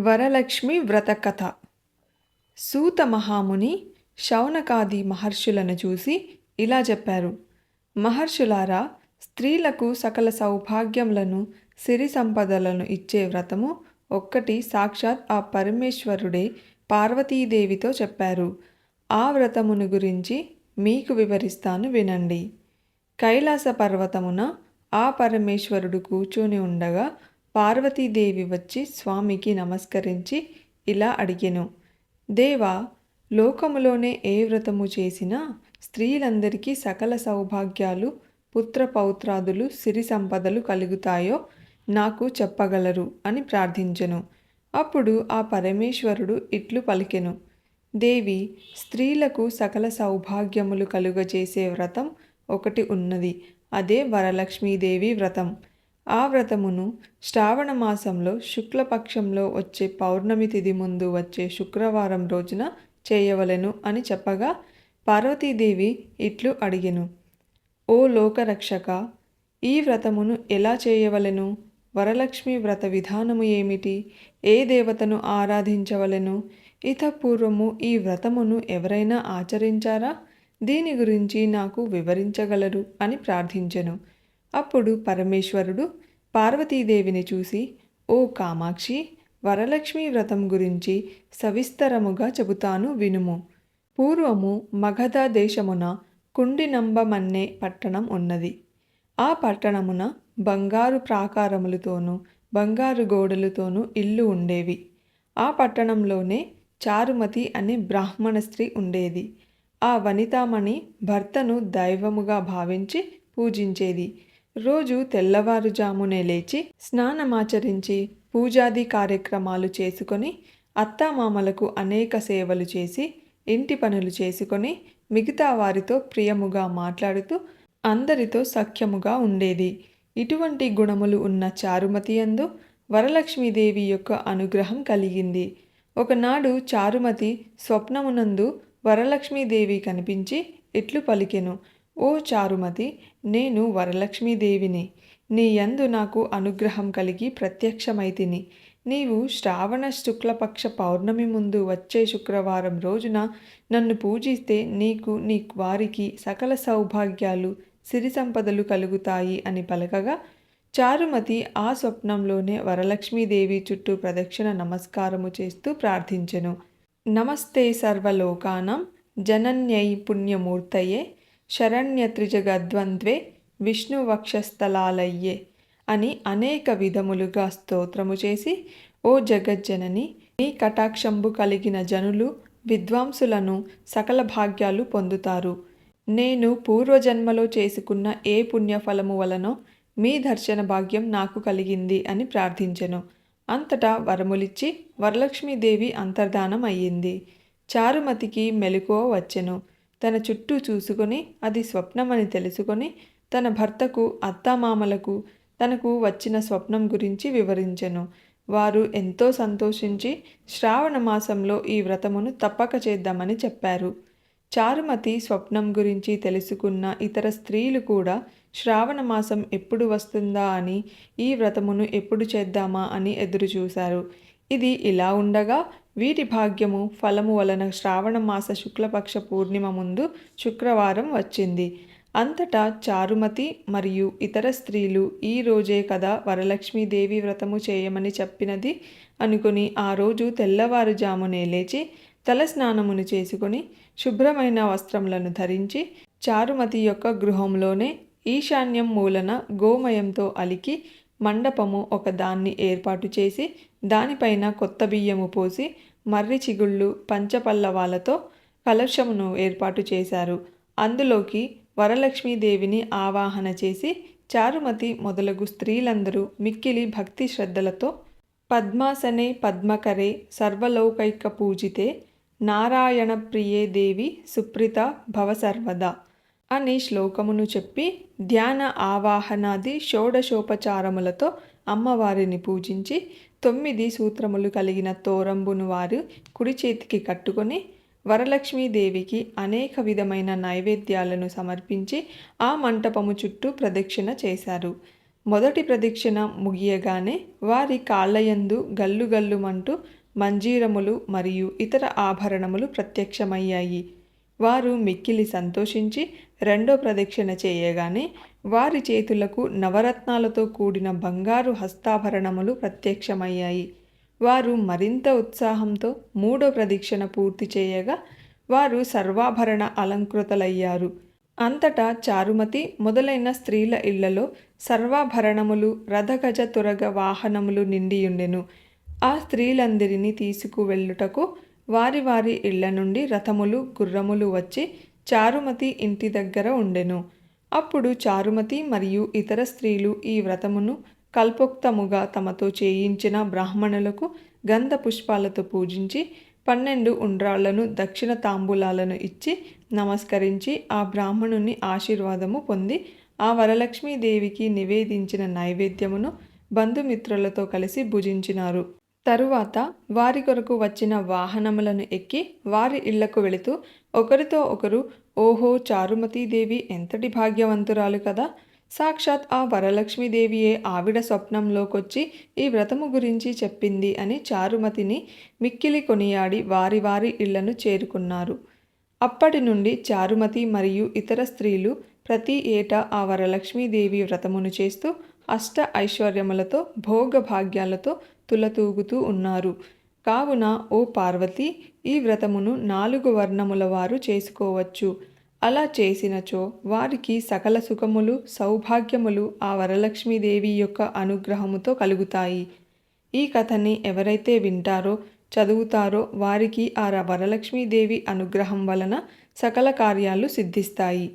వరలక్ష్మి వ్రత కథ సూత మహాముని శౌనకాది మహర్షులను చూసి ఇలా చెప్పారు. మహర్షులారా స్త్రీలకు సకల సౌభాగ్యములను సిరి సంపదలను ఇచ్చే వ్రతము ఒక్కటి సాక్షాత్ ఆ పరమేశ్వరుడే పార్వతీదేవితో చెప్పారు. ఆ వ్రతమును గురించి మీకు వివరిస్తాను వినండి. కైలాస పర్వతమున ఆ పరమేశ్వరుడు కూర్చొని ఉండగా పార్వతీదేవి వచ్చి స్వామికి నమస్కరించి ఇలా అడిగెను. దేవా లోకములోనే ఏ వ్రతము చేసినా స్త్రీలందరికీ సకల సౌభాగ్యాలు పుత్ర పౌత్రాదులు సిరి సంపదలు కలుగుతాయో నాకు చెప్పగలరు అని ప్రార్థించెను. అప్పుడు ఆ పరమేశ్వరుడు ఇట్లు పలికెను. దేవి స్త్రీలకు సకల సౌభాగ్యములు కలుగజేసే వ్రతం ఒకటి ఉన్నది. అదే వరలక్ష్మీదేవి వ్రతం. ఆ వ్రతమును శ్రావణ మాసంలో శుక్లపక్షంలో వచ్చే పౌర్ణమి తిథి ముందు వచ్చే శుక్రవారం రోజున చేయవలెను అని చెప్పగా పార్వతీదేవి ఇట్లు అడిగెను. ఓ లోకరక్షక ఈ వ్రతమును ఎలా చేయవలెను? వరలక్ష్మి వ్రత విధానము ఏమిటి? ఏ దేవతను ఆరాధించవలెను? ఇతపూర్వము ఈ వ్రతమును ఎవరైనా ఆచరించారా? దీని గురించి నాకు వివరించగలరు అని ప్రార్థించెను. అప్పుడు పరమేశ్వరుడు పార్వతీదేవిని చూసి ఓ కామాక్షి వరలక్ష్మి వ్రతం గురించి సవిస్తరముగా చెబుతాను వినుము. పూర్వము మగధ దేశమున కుండినంబమన్నే పట్టణం ఉన్నది. ఆ పట్టణమున బంగారు ప్రాకారములతోనూ బంగారు గోడలతోనూ ఇల్లు ఉండేవి. ఆ పట్టణంలోనే చారుమతి అనే బ్రాహ్మణ స్త్రీ ఉండేది. ఆ వనితామణి భర్తను దైవముగా భావించి పూజించేది. రోజు తెల్లవారుజామునే లేచి స్నానమాచరించి పూజాది కార్యక్రమాలు చేసుకొని అత్తామామలకు అనేక సేవలు చేసి ఇంటి పనులు చేసుకొని మిగతా వారితో ప్రియముగా మాట్లాడుతూ అందరితో సఖ్యముగా ఉండేది. ఇటువంటి గుణములు ఉన్న చారుమతి అందు వరలక్ష్మీదేవి యొక్క అనుగ్రహం కలిగింది. ఒకనాడు చారుమతి స్వప్నమునందు వరలక్ష్మీదేవి కనిపించి ఇట్లు పలికెను? ఓ చారుమతి నేను వరలక్ష్మీదేవిని. నీ యందు నాకు అనుగ్రహం కలిగి ప్రత్యక్షమైతిని. నీవు శ్రావణ శుక్లపక్ష పౌర్ణమి ముందు వచ్చే శుక్రవారం రోజున నన్ను పూజిస్తే నీకు నీ వారికి సకల సౌభాగ్యాలు సిరి సంపదలు కలుగుతాయి అని పలకగా చారుమతి ఆ స్వప్నంలోనే వరలక్ష్మీదేవి చుట్టూ ప్రదక్షిణ నమస్కారము చేస్తూ ప్రార్థించెను. నమస్తే సర్వలోకానం జనన్యై పుణ్యమూర్తయే శరణ్యత్రిజగద్వంద్వే విష్ణువక్షస్థలాలయ్యే అని అనేక విధములుగా స్తోత్రము చేసి ఓ జగజ్జనని నీ కటాక్షంబు కలిగిన జనులు విద్వాంసులను సకల భాగ్యాలు పొందుతారు. నేను పూర్వజన్మలో చేసుకున్న ఏ పుణ్యఫలము వలనో మీ దర్శన భాగ్యం నాకు కలిగింది అని ప్రార్థించెను. అంతటా వరములిచ్చి వరలక్ష్మీదేవి అంతర్ధానం అయ్యింది చారుమతికి మెలకువ వచ్చెను. తన చుట్టూ చూసుకొని అది స్వప్నమని తెలుసుకొని తన భర్తకు అత్తామామలకు తనకు వచ్చిన స్వప్నం గురించి వివరించెను. వారు ఎంతో సంతోషించి శ్రావణ మాసంలో ఈ వ్రతమును తప్పక చేద్దామని చెప్పారు. చారుమతి స్వప్నం గురించి తెలుసుకున్న ఇతర స్త్రీలు కూడా శ్రావణ మాసం ఎప్పుడు వస్తుందా అని ఈ వ్రతమును ఎప్పుడు చేద్దామా అని ఎదురుచూశారు. ఇది ఇలా ఉండగా వీటి భాగ్యము ఫలము వలన శ్రావణ మాస శుక్లపక్ష పూర్ణిమ ముందు శుక్రవారం వచ్చింది. అంతటా చారుమతి మరియు ఇతర స్త్రీలు ఈ రోజే కదా వరలక్ష్మీదేవి వ్రతము చేయమని చెప్పినది అనుకుని ఆ రోజు తెల్లవారుజామునే లేచి తలస్నానమును చేసుకొని శుభ్రమైన వస్త్రములను ధరించి చారుమతి యొక్క గృహంలోనే ఈశాన్యం మూలన గోమయంతో అలికి మండపము ఒక దాన్ని ఏర్పాటు చేసి దానిపైన కొత్త బియ్యము పోసి మర్రి చిగుళ్ళు పంచపల్లవాలతో కలశమును ఏర్పాటు చేశారు. అందులోకి వరలక్ష్మీదేవిని ఆవాహన చేసి చారుమతి మొదలగు స్త్రీలందరూ మిక్కిలి భక్తి శ్రద్ధలతో పద్మాసనే పద్మకరే సర్వలౌకైక పూజితే నారాయణ ప్రియే దేవి సుప్రిత భవసర్వదా అని శ్లోకమును చెప్పి ధ్యాన ఆవాహనాది షోడశోపచారములతో అమ్మవారిని పూజించి తొమ్మిది సూత్రములు కలిగిన తోరంబును వారు కుడి చేతికి కట్టుకొని వరలక్ష్మీదేవికి అనేక విధమైన నైవేద్యాలను సమర్పించి ఆ మంటపము చుట్టూ ప్రదక్షిణ చేశారు. మొదటి ప్రదక్షిణ ముగియగానే వారి కాళ్ళయందు గల్లుగల్లుమంటూ మంజీరములు మరియు ఇతర ఆభరణములు ప్రత్యక్షమయ్యాయి. వారు మిక్కిలి సంతోషించి రెండో ప్రదక్షిణ చేయగానే వారి చేతులకు నవరత్నాలతో కూడిన బంగారు హస్తాభరణములు ప్రత్యక్షమయ్యాయి. వారు మరింత ఉత్సాహంతో మూడో ప్రదక్షిణ పూర్తి చేయగా వారు సర్వాభరణ అలంకృతలయ్యారు. అంతటా చారుమతి మొదలైన స్త్రీల ఇళ్ళలో సర్వాభరణములు రథగజ తురగ వాహనములు నిండియుండెను. ఆ స్త్రీలందరినీ తీసుకువెళ్ళుటకు వారి వారి ఇళ్ళ నుండి రథములు గుర్రములు వచ్చి చారుమతి ఇంటి దగ్గర ఉండెను. అప్పుడు చారుమతి మరియు ఇతర స్త్రీలు ఈ వ్రతమును కల్పోక్తముగా తమతో చేయించిన బ్రాహ్మణులకు గంధ పుష్పాలతో పూజించి పన్నెండు ఉండ్రాళ్ళను దక్షిణ తాంబూలాలను ఇచ్చి నమస్కరించి ఆ బ్రాహ్మణుని ఆశీర్వాదము పొంది ఆ వరలక్ష్మీదేవికి నివేదించిన నైవేద్యమును బంధుమిత్రులతో కలిసి భుజించినారు. తరువాత వారి కొరకు వచ్చిన వాహనములను ఎక్కి వారి ఇళ్ళకు వెళుతూ ఒకరితో ఒకరు ఓహో చారుమతీదేవి ఎంతటి భాగ్యవంతురాలు కదా! సాక్షాత్ ఆ వరలక్ష్మీదేవియే ఆవిడ స్వప్నంలోకొచ్చి ఈ వ్రతము గురించి చెప్పింది అని చారుమతిని మిక్కిలి కొనియాడి వారి వారి ఇళ్ళను చేరుకున్నారు. అప్పటి నుండి చారుమతి మరియు ఇతర స్త్రీలు ప్రతి ఏటా ఆ వరలక్ష్మీదేవి వ్రతమును చేస్తూ అష్ట ఐశ్వర్యములతో భోగభాగ్యాలతో తులతూగుతూ ఉన్నారు. కావున ఓ పార్వతి ఈ వ్రతమును నాలుగు వర్ణముల వారు చేసుకోవచ్చు. అలా చేసినచో వారికి సకల సుఖములు సౌభాగ్యములు ఆ వరలక్ష్మీదేవి యొక్క అనుగ్రహముతో కలుగుతాయి. ఈ కథని ఎవరైతే వింటారో చదువుతారో వారికి ఆ వరలక్ష్మీదేవి అనుగ్రహం వలన సకల కార్యాలు సిద్ధిస్తాయి.